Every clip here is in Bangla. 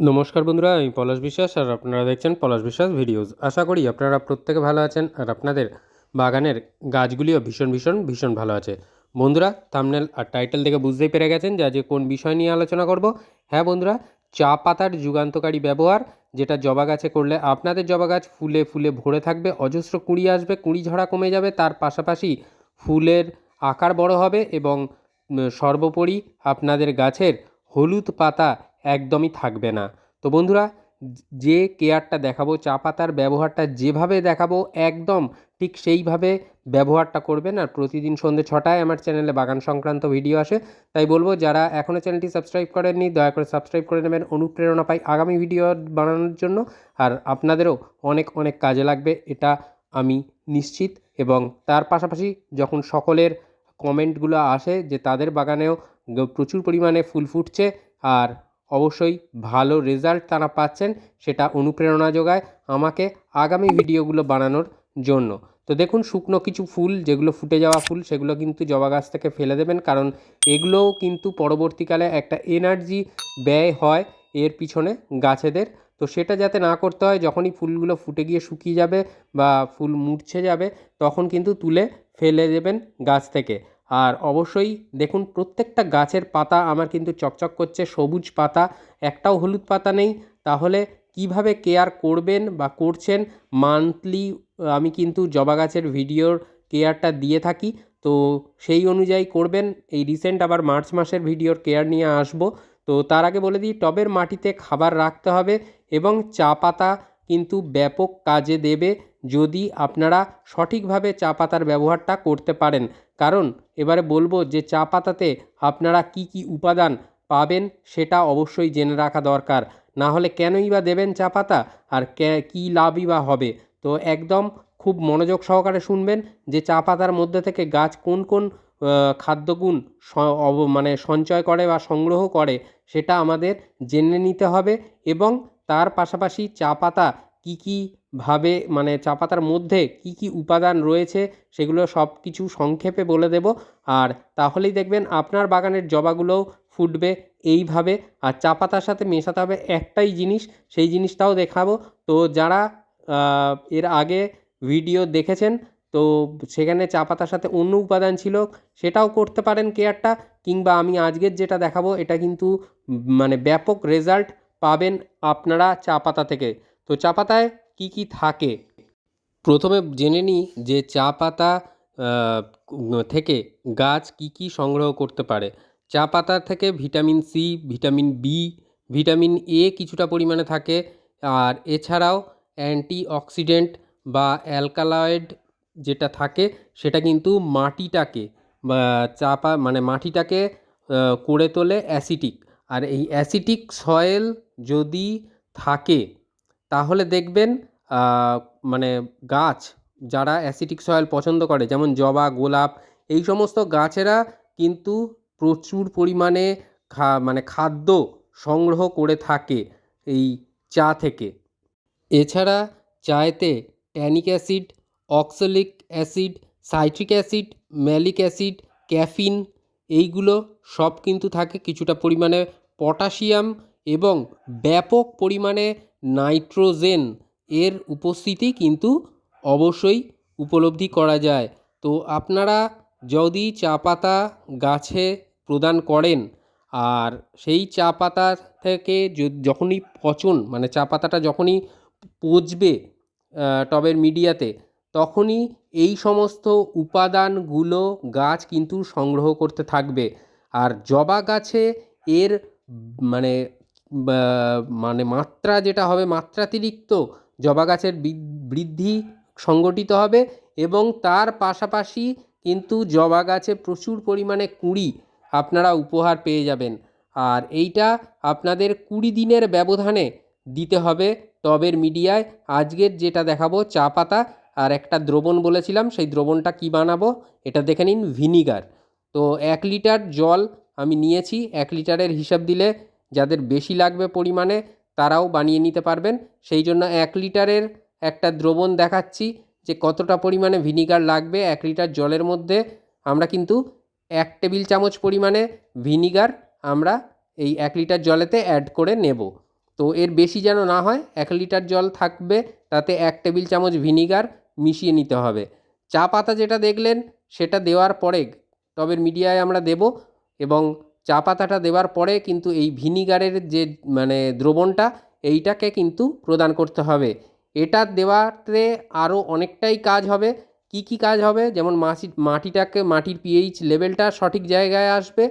নমস্কার বন্ধুরা, আমি পলাশ বিশ্বাস আর আপনারা দেখছেন পলাশ বিশ্বাস ভিডিওস। আশা করি আপনারা প্রত্যেকে ভালো আছেন আর আপনাদের বাগানের গাছগুলিও ভীষণ ভীষণ ভীষণ ভালো আছে। বন্ধুরা থামনেল আর টাইটেল দেখে বুঝতেই পেরে গেছেন যে আজকে কোন বিষয় নিয়ে আলোচনা করব। হ্যাঁ বন্ধুরা, চা পাতার যুগান্তকারী ব্যবহার, যেটা জবা গাছে করলে আপনাদের জবা গাছ ফুলে ফুলে ভরে থাকবে, অজস্র কুঁড়ি আসবে, কুঁড়ি ঝরা কমে যাবে, তার পাশাপাশি ফুলের আকার বড় হবে এবং সর্বোপরি আপনাদের গাছের হলুদ পাতা একদমই থাকবে না। তো বন্ধুরা, যে কেয়ারটা দেখাবো, চা পাতার ব্যবহারটা যেভাবে দেখাবো, একদম ঠিক সেইভাবে ব্যবহারটা করবেন। আর প্রতিদিন সন্ধ্যে ছটায় আমার চ্যানেলে বাগান সংক্রান্ত ভিডিও আসে। তাই বলব, যারা এখনও চ্যানেলটি সাবস্ক্রাইব করেননি, দয়া করে সাবস্ক্রাইব করে নেবেন। অনুপ্রেরণা পাই আগামী ভিডিও বানানোর জন্য। আর আপনাদেরও অনেক অনেক কাজে লাগবে, এটা আমি নিশ্চিত। এবং তার পাশাপাশি যখন সকলের কমেন্টগুলো আসে যে তাদের বাগানেও প্রচুর পরিমাণে ফুল ফুটছে, আর অবশ্যই ভালো রেজাল্ট তারা পাচ্ছেন, সেটা অনুপ্রেরণা যোগায় আমাকে আগামী ভিডিওগুলো বানানোর জন্য। তো দেখুন, শুকনো কিছু ফুল, যেগুলো ফুটে যাওয়া ফুল, সেগুলো কিন্তু জবা গাছ থেকে ফেলে দেবেন, কারণ এগুলোও কিন্তু পরবর্তীকালে একটা এনার্জি ব্যয় হয় এর পিছনে গাছেদের। তো সেটা যাতে না করতে হয়, যখনই ফুলগুলো ফুটে গিয়ে শুকিয়ে যাবে বা ফুল মূর্ছে যাবে, তখন কিন্তু তুলে ফেলে দেবেন গাছ থেকে। আর অবশ্যই দেখুন, প্রত্যেকটা গাছের পাতা আমার কিন্তু চকচক করছে, সবুজ পাতা, একটাও হলুদ পাতা নেই। তাহলে কীভাবে কেয়ার করবেন বা করছেন? মান্থলি আমি কিন্তু জবা গাছের ভিডিওর কেয়ারটা দিয়ে থাকি। তো সেই অনুযায়ী করবেন। এই রিসেন্ট আবার মার্চ মাসের ভিডিওর কেয়ার নিয়ে আসব। তো তার আগে বলে দিই, টবের মাটিতে খাবার রাখতে হবে এবং চা পাতা কিন্তু ব্যাপক কাজে দেবে। যদি আপনারা সঠিকভাবে চা পাতার ব্যবহারটা করতে পারেন। কারণ এবারে বলব যে চা পাতাতে আপনারা কি কি উপাদান পাবেন সেটা অবশ্যই জেনে রাখা দরকার। না হলে কেনই বা দেবেন চা পাতা? আর কে- লাভই বা হবে? তো একদম খুব মনোযোগ সহকারে শুনবেন যে চা পাতার মধ্যে থেকে গাছ কোন কোন খাদ্যগুণ মানে সঞ্চয় করে বা সংগ্রহ করে সেটা আমাদের জেনে নিতে হবে এবং তার পাশাপাশি চা পাতা কী কী ভাবে মানে চা পাতার মধ্যে কী কী উপাদান রয়েছে সেগুলো সব কিছু সংক্ষেপে বলে দেব। আর তাহলেই দেখবেন আপনার বাগানের জবাগুলোও ফুটবে এইভাবে। আর চা পাতার সাথে মেশাতে হবে একটাই জিনিস, সেই জিনিসটাও দেখাবো। তো যারা এর আগে ভিডিও দেখেছেন, তো সেখানে চা পাতার সাথে অন্য উপাদান ছিল, সেটাও করতে পারেন কেয়ারটা। কিংবা আমি আজকের যেটা দেখাবো, এটা কিন্তু মানে ব্যাপক রেজাল্ট পাবেন আপনারা চা পাতা থেকে। তো চা পাতায় কী কী থাকে? প্রথমে জেনে নিই যে চা পাতা থেকে গাছ কি কি সংগ্রহ করতে পারে। চা পাতা থেকে vitamin C, vitamin B, vitamin A কিছুটা পরিমাণে থাকে। আর এছাড়াও অ্যান্টি অক্সিডেন্ট বা অ্যালকালয়েড যেটা থাকে, সেটা কিন্তু মাটিটাকে চাপা মানে মাটিটাকে করে তোলে অ্যাসিটিক। আর এই অ্যাসিটিক সয়েল যদি থাকে তাহলে দেখবেন মানে গাছ যারা অ্যাসিটিক সয়েল পছন্দ করে, যেমন জবা, গোলাপ, এই সমস্ত গাছেরা কিন্তু প্রচুর পরিমাণে খা মানে খাদ্য সংগ্রহ করে থাকে এই চা থেকে। এছাড়া চায়েতে tannic acid, oxalic acid, citric acid, malic acid, caffeine, এইগুলো সব কিন্তু থাকে কিছুটা পরিমাণে পটাশিয়াম এবং ব্যাপক পরিমাণে নাইট্রোজেন এর উপস্থিতি কিন্তু অবশ্যই উপলব্ধি করা যায়। তো আপনারা যদি চা পাতা গাছে প্রদান করেন, আর সেই চা পাতা থেকে যখনই পচন মানে চা পাতাটা যখনই পচবে টবের মিডিয়াতে, তখনই এই সমস্ত উপাদানগুলো গাছ কিন্তু সংগ্রহ করতে থাকবে। আর জবা গাছে এর মানে মানে মাত্রা যেটা হবে মাত্রাতিরিক্ত জবা গাছের বৃদ্ধি সংগঠিত হবে এবং তার পাশাপাশি কিন্তু জবা গাছে প্রচুর পরিমাণে কুঁড়ি আপনারা উপহার পেয়ে যাবেন। আর এইটা আপনাদের কুড়ি দিনের ব্যবধানে দিতে হবে টবের মিডিয়ায়। আজকের যেটা দেখাবো চা পাতা আর একটা দ্রবণ বলেছিলাম, সেই দ্রবণটা কি বানাবো এটা দেখে নিন ভিনিগার। তো এক লিটার জল আমি নিয়েছি, এক লিটারের হিসাব দিলে যাদের বেশি লাগবে পরিমাণে তারাও বানিয়ে নিতে পারবেন। সেই জন্য এক লিটারের একটা দ্রবণ দেখাচ্ছি যে কতটা পরিমাণে ভিনিগার লাগবে এক লিটার জলের মধ্যে। আমরা কিন্তু এক টেবিল চামচ পরিমাণে ভিনিগার আমরা এই এক লিটার জলেতে অ্যাড করে নেব। তো এর বেশি যেন না হয়, এক লিটার জল থাকবে, তাতে এক টেবিল চামচ ভিনিগার মিশিয়ে নিতে হবে। চা পাতা যেটা দেখলেন, সেটা দেওয়ার পরে, টবের মিডিয়ায় আমরা দেব এবং চা পাতাটা দেওয়ার পরে কিন্তু এই ভিনিগারের যে মানে দ্রবণটা, এইটাকে কিন্তু প্রদান করতে হবে। এটা দেওয়াতে আরও অনেকটাই কাজ হবে। কি কি কাজ হবে? যেমন মাটি মাটিটাকে, মাটির পিএইচ লেভেলটা সঠিক জায়গায় আসবে।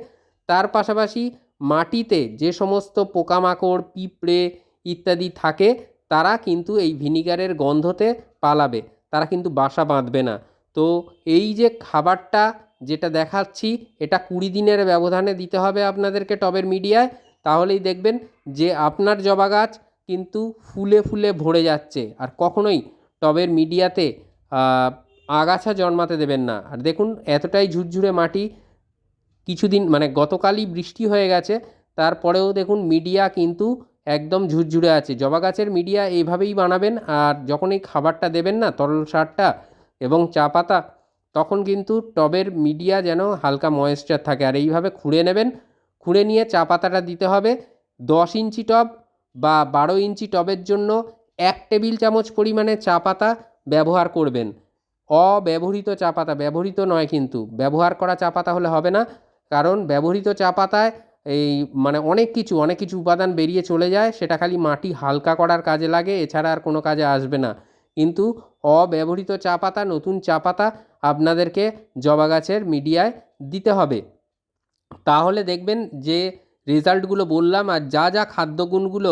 তার পাশাপাশি মাটিতে যে সমস্ত পোকামাকড়, পিঁপড়ে ইত্যাদি থাকে, তারা কিন্তু এই ভিনিগারের গন্ধতে পালাবে। তারা কিন্তু বাসা বাঁধবে না। তো এই যে খাবারটা যেটা দেখাচ্ছি, এটা কুড়ি দিনের ব্যবধানে দিতে হবে আপনাদেরকে টবের মিডিয়ায়। তাহলেই দেখবেন যে আপনার জবা গাছ কিন্তু ফুলে ফুলে ভরে যাচ্ছে। আর কখনোই টবের মিডিয়াতে আগাছা জন্মাতে দেবেন না। আর দেখুন, এতটাই ঝুরঝুরে মাটি কিছুদিন মানে গতকালই বৃষ্টি হয়ে গেছে, তারপরেও দেখুন মিডিয়া কিন্তু একদম ঝুরঝুরে আছে। জবা গাছের মিডিয়া এইভাবেই বানাবেন, আর যখন এই খাবারটা দেবেন না, তরল সারটা এবং চা পাতা তখন কিন্তু টবের মিডিয়া যেন হালকা ময়েশ্চার থাকে। আর এইভাবে খুঁড়ে নেবেন, খুঁড়ে নিয়ে চা পাতাটা দিতে হবে দশ ইঞ্চি টব বা বারো ইঞ্চি টবের জন্য এক টেবিল চামচ পরিমাণে চা পাতা ব্যবহার করবেন। অব্যবহৃত চা পাতা, ব্যবহৃত নয় কিন্তু, ব্যবহার করা চা পাতা হলে হবে না। কারণ ব্যবহৃত চা পাতায় এই মানে অনেক কিছু অনেক কিছু উপাদান বেরিয়ে চলে যায়, সেটা খালি মাটি হালকা করার কাজে লাগে, এছাড়া আর কোনো কাজে আসবে না। কিন্তু অব্যবহৃত চা পাতা, নতুন চা পাতা আপনাদেরকে জবা গাছের মিডিয়ায় দিতে হবে। তাহলে দেখবেন যে রেজাল্টগুলো বললাম আর যা যা খাদ্যগুণগুলো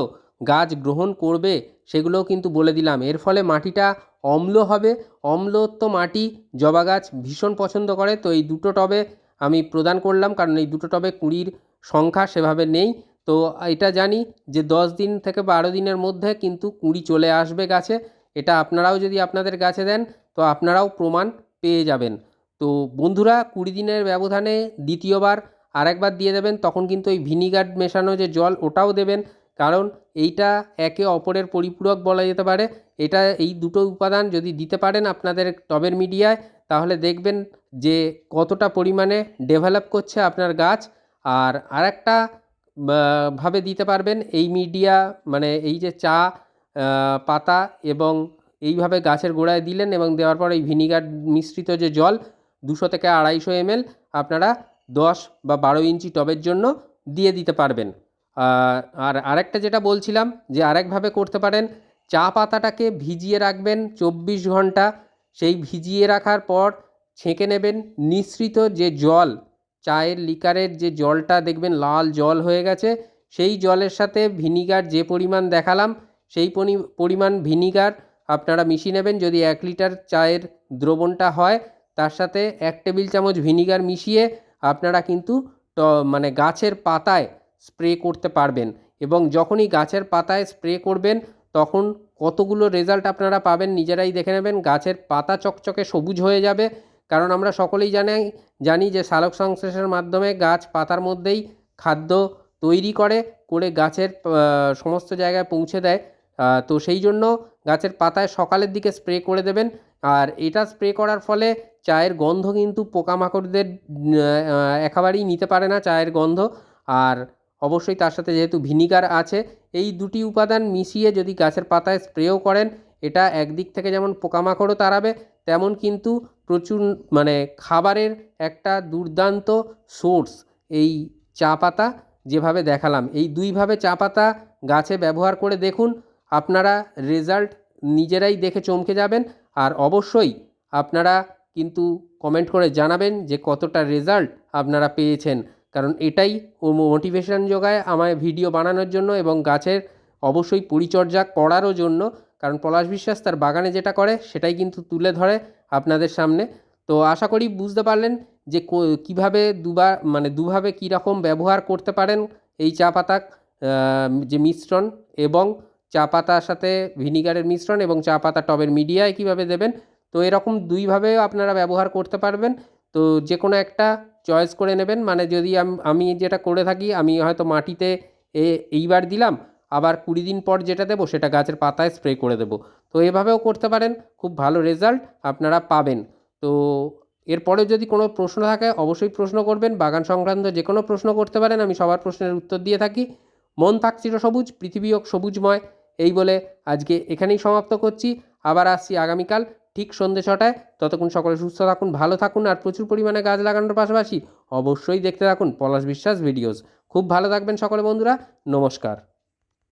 গাছ গ্রহণ করবে সেগুলোও কিন্তু বলে দিলাম। এর ফলে মাটিটা অম্ল হবে। অম্লত্ব মাটি জবা গাছ ভীষণ পছন্দ করে। তো এই দুটো টবে আমি প্রদান করলাম কারণ এই দুটো টবে কুড়ির সংখ্যা সেভাবে নেই। তো এটা জানি যে দশ দিন থেকে বারো দিনের মধ্যে কিন্তু কুঁড়ি চলে আসবে গাছে। এটা আপনারাও যদি আপনাদের গাছে দেন তো আপনারাও প্রমাণ পেয়ে যাবেন। তো বন্ধুরা, কুড়ি দিনের ব্যবধানে দ্বিতীয়বার আরেকবার দিয়ে দেবেন, তখন কিন্তু ওই ভিনিগার মেশানো যে জল, ওটাও দেবেন। কারণ এইটা একে অপরের পরিপূরক বলা যেতে পারে। এটা এই দুটো উপাদান যদি দিতে পারেন আপনাদের টবের মিডিয়ায়, তাহলে দেখবেন যে কতটা পরিমাণে ডেভেলপ করছে আপনার গাছ। আর আরেকটা ভাবে দিতে পারবেন, এই মিডিয়া মানে এই যে চা পাতা এবং এইভাবে গাছের গোড়ায় দিলেন এবং দেওয়ার পর এই ভিনিগার মিশ্রিত যে জল দুশো থেকে আড়াইশো এমএল আপনারা দশ বা বারো ইঞ্চি টবের জন্য দিয়ে দিতে পারবেন। আর আরেকটা যেটা বলছিলাম যে আরেকভাবে করতে পারেন, চা পাতাটাকে ভিজিয়ে রাখবেন চব্বিশ ঘণ্টা। সেই ভিজিয়ে রাখার পর ছেঁকে নেবেন নিঃসৃত যে জল, চায়ের লিকারের যে জলটা দেখবেন লাল জল হয়ে গেছে, সেই জলের সাথে ভিনিগার যে পরিমাণ দেখালাম, সেই পরিমাণ ভিনিগার আপনারা মিশিয়ে নেবেন, যদি এক লিটার চায়ের দ্রবণটা হয়, তার সাথে এক টেবিল চামচ ভিনিগার মিশিয়ে আপনারা কিন্তু মানে গাছের পাতায় স্প্রে করতে পারবেন। এবং যখনই গাছের পাতায় স্প্রে করবেন, তখন কতগুলো রেজাল্ট আপনারা পাবেন নিজেরাই দেখে নেবেন। গাছের পাতা চকচকে সবুজ হয়ে যাবে। কারণ আমরা সকলেই জানি জানি যে সালোক সংশ্লেষের মাধ্যমে গাছ পাতার মধ্যেই খাদ্য তৈরি করে করে গাছের সমস্ত জায়গায় পৌঁছে দেয়। তো সেই জন্য গাছের পাতায় সকালের দিকে স্প্রে করে দেবেন। আর এটা স্প্রে করার ফলে চায়ের গন্ধ কিন্তু পোকামাকড়দের একেবারেই নিতে পারে না চায়ের গন্ধ। আর অবশ্যই তার সাথে যেহেতু ভিনিগার আছে, এই দুটি উপাদান মিশিয়ে যদি গাছের পাতায় স্প্রেও করেন, এটা একদিক থেকে যেমন পোকামাকড়ও তাড়াবে, তেমন কিন্তু প্রচুর মানে খাবারের একটা দুর্দান্ত সোর্স এই চা পাতা যেভাবে দেখালাম। এই দুইভাবে চা পাতা গাছে ব্যবহার করে দেখুন আপনারা রেজাল্ট নিজেরাই দেখে চমকে যাবেন আর অবশ্যই আপনারা কিন্তু কমেন্ট করে জানাবেন যে কতটা রেজাল্ট আপনারা পেয়েছেন। কারণ এটাই ও মোটিভেশন যোগায় আমায় ভিডিও বানানোর জন্য এবং গাছের অবশ্যই পরিচর্যা করারও জন্য। কারণ পলাশ বিশ্বাস তার বাগানে যেটা করে সেটাই কিন্তু তুলে ধরে আপনাদের সামনে। তো আশা করি বুঝতে পারলেন যে কীভাবে দুবার মানে দুভাবে কীরকম ব্যবহার করতে পারেন এই চা পাতা যে মিশ্রণ এবং চা পাতার সাথে ভিনিগারের মিশ্রণ এবং চা পাতা টবের মিডিয়ায় কীভাবে দেবেন? তো এরকম দুইভাবে আপনারা ব্যবহার করতে পারবেন। তো যে কোনো একটা চয়েস করে নেবেন। মানে যদি আমি যেটা করে থাকি, আমি হয়তো মাটিতে এইবার দিলাম, আবার কুড়ি দিন পর যেটা দেবো, সেটা গাছের পাতায় স্প্রে করে দেবো। তো এভাবেও করতে পারেন, খুব ভালো রেজাল্ট আপনারা পাবেন। তো এরপরে যদি কোনো প্রশ্ন থাকে, অবশ্যই প্রশ্ন করবেন। বাগান সংক্রান্ত যে কোনো প্রশ্ন করতে পারেন, আমি সবার প্রশ্নের উত্তর দিয়ে থাকি। মন থাক চিরসবুজ পৃথিবী হোক সবুজময়। এই বলে আজকে এখানেই সমাপ্ত করছি। আবার আসছি আগামীকাল ঠিক সন্ধে ছটায়। ততক্ষণ সকলে সুস্থ থাকুন, ভালো থাকুন আর প্রচুর পরিমাণে গাছ লাগানোর পাশাপাশি অবশ্যই দেখতে থাকুন পলাশ বিশ্বাস ভিডিওস। খুব ভালো থাকবেন সকলে বন্ধুরা। নমস্কার।